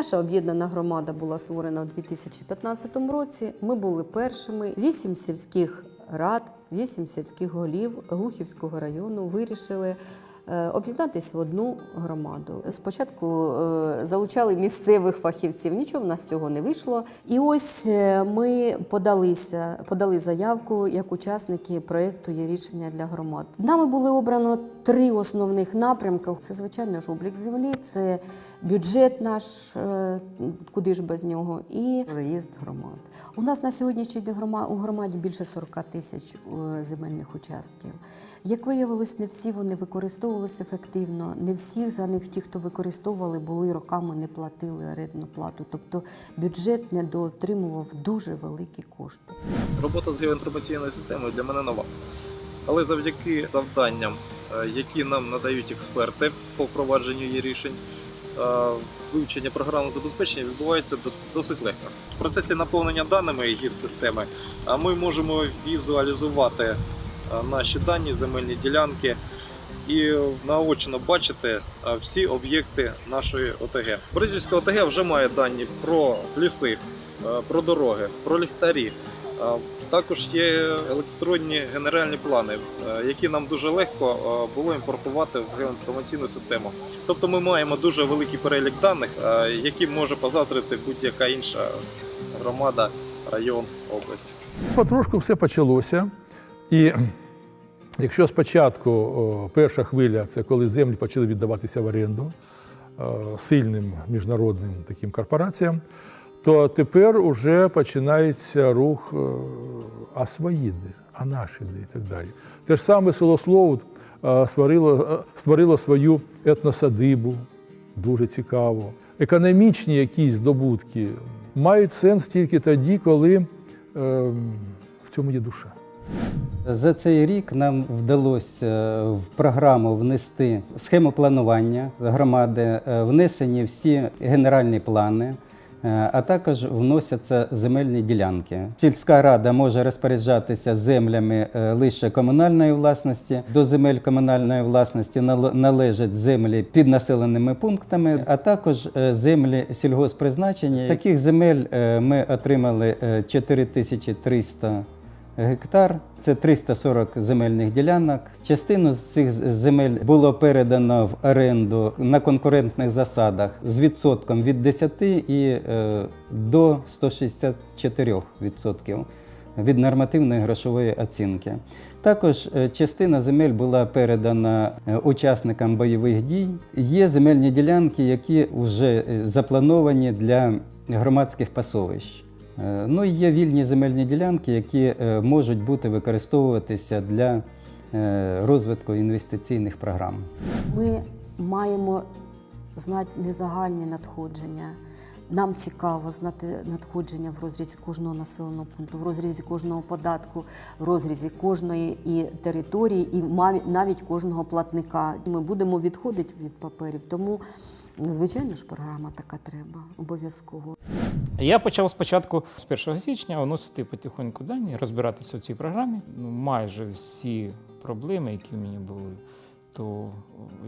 Наша об'єднана громада була створена у 2015 році. Ми були першими. Вісім сільських рад, вісім сільських голів Глухівського району вирішили. Е, Об'єднатися в одну громаду. Спочатку е, залучали місцевих фахівців, нічого в нас цього не вийшло. І ось е, ми подалися, подали заявку як учасники проєкту є рішення для громад. Нами було обрано три основних напрямки: це звичайно ж облік землі, це бюджет наш, куди ж без нього, і реєстр громад. У нас на сьогоднішній день у громаді більше 40 тисяч земельних участків. Як виявилось, не всі вони використовувалися ефективно, не всі за них ті, хто використовували, були роками не платили орендну плату. Тобто бюджет недоотримував дуже великі кошти. Робота з геоінформаційною системою для мене нова. Але завдяки завданням, е, які нам надають експерти по впровадженню її рішень, е, вивчення програмного забезпечення відбувається дос- досить легко. В процесі наповнення даними ГІС системи а ми можемо візуалізувати е, наші дані, земельні ділянки і наочно бачити всі об'єкти нашої ОТГ. Борисівська ОТГ вже має дані про ліси, е, про дороги, про ліхтарі. Е, Також є електронні генеральні плани, е, які нам дуже легко було імпортувати в геоінформаційну систему. Тобто ми маємо дуже великий перелік даних, які може позаздрити будь-яка інша громада, район, область. Потрошку все почалося. І якщо спочатку перша хвиля це коли землі почали віддаватися в оренду е, сильним міжнародним таким корпораціям, то тепер уже починається рух е, а свої і так далі. Те ж саме село Словут е, створило, створило свою етносадибу, дуже цікаво. Економічні якісь здобутки мають сенс тільки тоді, коли е, в цьому є душа. За цей рік нам вдалося е, в програму внести схему планування громади, е, внесені всі генеральні плани, е, а також вносяться земельні ділянки. Сільська рада може розпоряджатися землями лише комунальної власності. До земель комунальної власності належать землі під населеними пунктами, а також землі сільгоспризначення. Таких земель ми отримали е, 4300 гектар. Це 340 земельних ділянок. Частину з цих земель було передано в оренду на конкурентних засадах з відсотком від 10 і е, до 164 відсотків від нормативної грошової оцінки. Також е, частина земель була передана е, учасникам бойових дій. Є земельні ділянки, які вже заплановані для громадських пасовищ. Е, Ну і є вільні земельні ділянки, які е, можуть бути використовуватися для е, розвитку інвестиційних програм. Ми маємо знати незагальні надходження. Нам цікаво знати надходження в розрізі кожного населеного пункту, в розрізі кожного податку, в розрізі кожної і території, і навіть кожного платника. Ми будемо відходити від паперів. Тому, звичайно ж, програма така треба обов'язково. Я почав спочатку з 1 січня вносити потихоньку дані, розбиратися в цій програмі. Ну, майже всі проблеми, які в мене були, то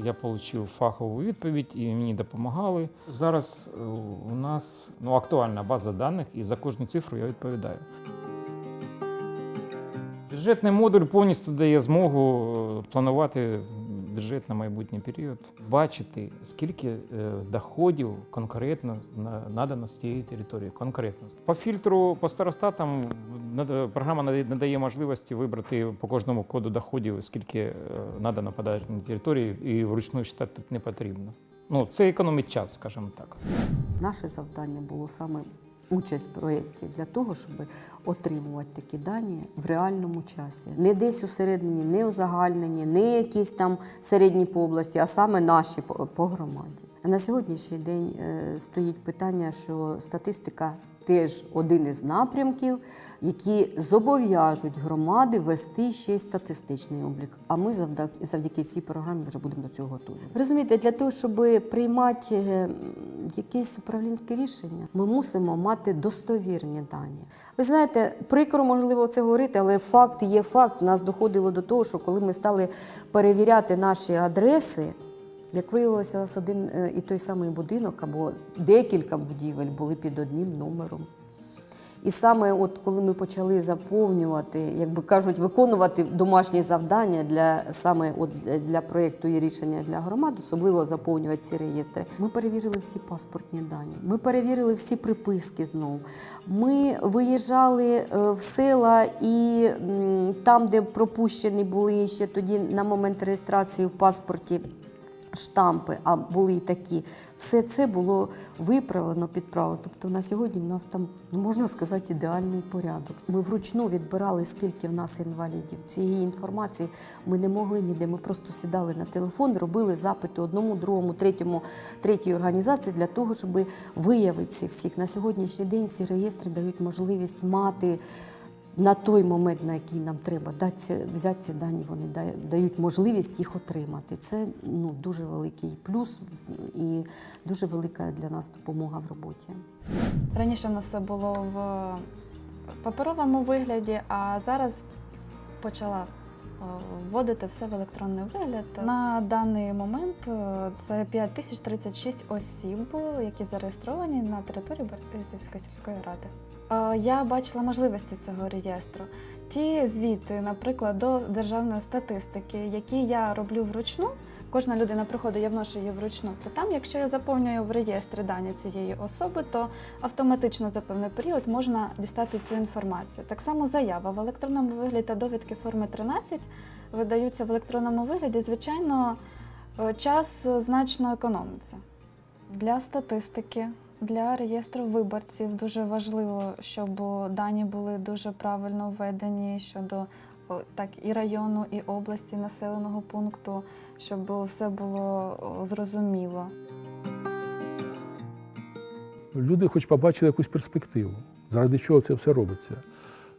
я отримав фахову відповідь і мені допомагали. Зараз е, у нас ну, актуальна база даних, і за кожну цифру я відповідаю. Бюджетний модуль повністю дає змогу е, планувати бюджет на майбутній період, бачити, скільки е, доходів конкретно на- надано з цієї території. Конкретно по фільтру по старостатам нада- програма надає- можливості вибрати по кожному коду доходів, скільки е, надано по даній території, і вручну читати тут не потрібно. Ну це економить час, скажімо так. Наше завдання було саме участь в проєкті для того, щоб отримувати такі дані в реальному часі. Не десь усередині, не узагальнені, не якісь там середні по області, а саме наші по, громаді. На сьогоднішній день е, стоїть питання, що статистика теж один із напрямків, які зобов'яжуть громади вести ще й статистичний облік. А ми завдяки, цій програмі вже будемо до цього готові. Розумієте, для того, щоб приймати е, якісь управлінське рішення, ми мусимо мати достовірні дані. Ви знаєте, прикро можливо це говорити, але факт є факт. Нас доходило до того, що коли ми стали перевіряти наші адреси. Як виявилося, у нас один е, і той самий будинок або декілька будівель були під одним номером. І саме от коли ми почали заповнювати, як би кажуть, виконувати домашні завдання для саме от для проєкту і рішення для громад, особливо заповнювати ці реєстри. Ми перевірили всі паспортні дані. Ми перевірили всі приписки знову. Ми виїжджали е, в села і там, де пропущені були ще тоді на момент реєстрації в паспорті штампи, а були і такі. Все це було виправлено, підправлено. Тобто на сьогодні в нас там, ну можна сказати, ідеальний порядок. Ми вручну відбирали, скільки в нас інвалідів. Цієї інформації ми не могли ніде. Ми просто сідали на телефон, робили запити одному, другому, третьому, третій організації для того, щоб виявити всіх. На сьогоднішній день ці реєстри дають можливість мати на той момент, на який нам треба дати, взяти ці дані, вони да- дають можливість їх отримати. Це ну, дуже великий плюс і дуже велика для нас допомога в роботі. Раніше в нас все було в паперовому вигляді, а зараз почала вводити все в електронний вигляд. На даний момент е, це 5036 осіб, які зареєстровані на території Березівської сільської ради. Е, Я бачила можливості цього реєстру. Ті звіти, наприклад, до державної статистики, які я роблю вручну. Кожна людина приходить, я вношу її вручну. То там, якщо я заповнюю в реєстрі дані цієї особи, то автоматично за певний період можна дістати цю інформацію. Так само заява в електронному вигляді та довідки форми 13 видаються в електронному вигляді. Звичайно, е, час значно економиться. Для статистики, для реєстру виборців дуже важливо, щоб дані були дуже правильно введені щодо так і району, і області, населеного пункту, щоб все було зрозуміло. Люди хоч побачили якусь перспективу, заради чого це все робиться.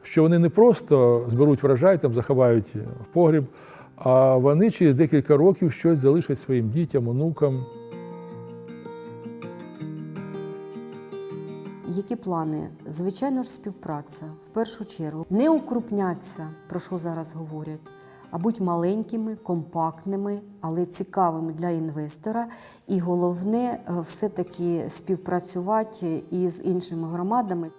Що вони не просто зберуть врожай, там заховають в погріб, а вони через декілька років щось залишать своїм дітям, онукам. Які плани? Звичайно ж, співпраця в першу чергу. Не укрупняться, про що зараз говорять, а будь маленькими, компактними, але цікавими для інвестора. І головне, е, все-таки співпрацювати із іншими громадами.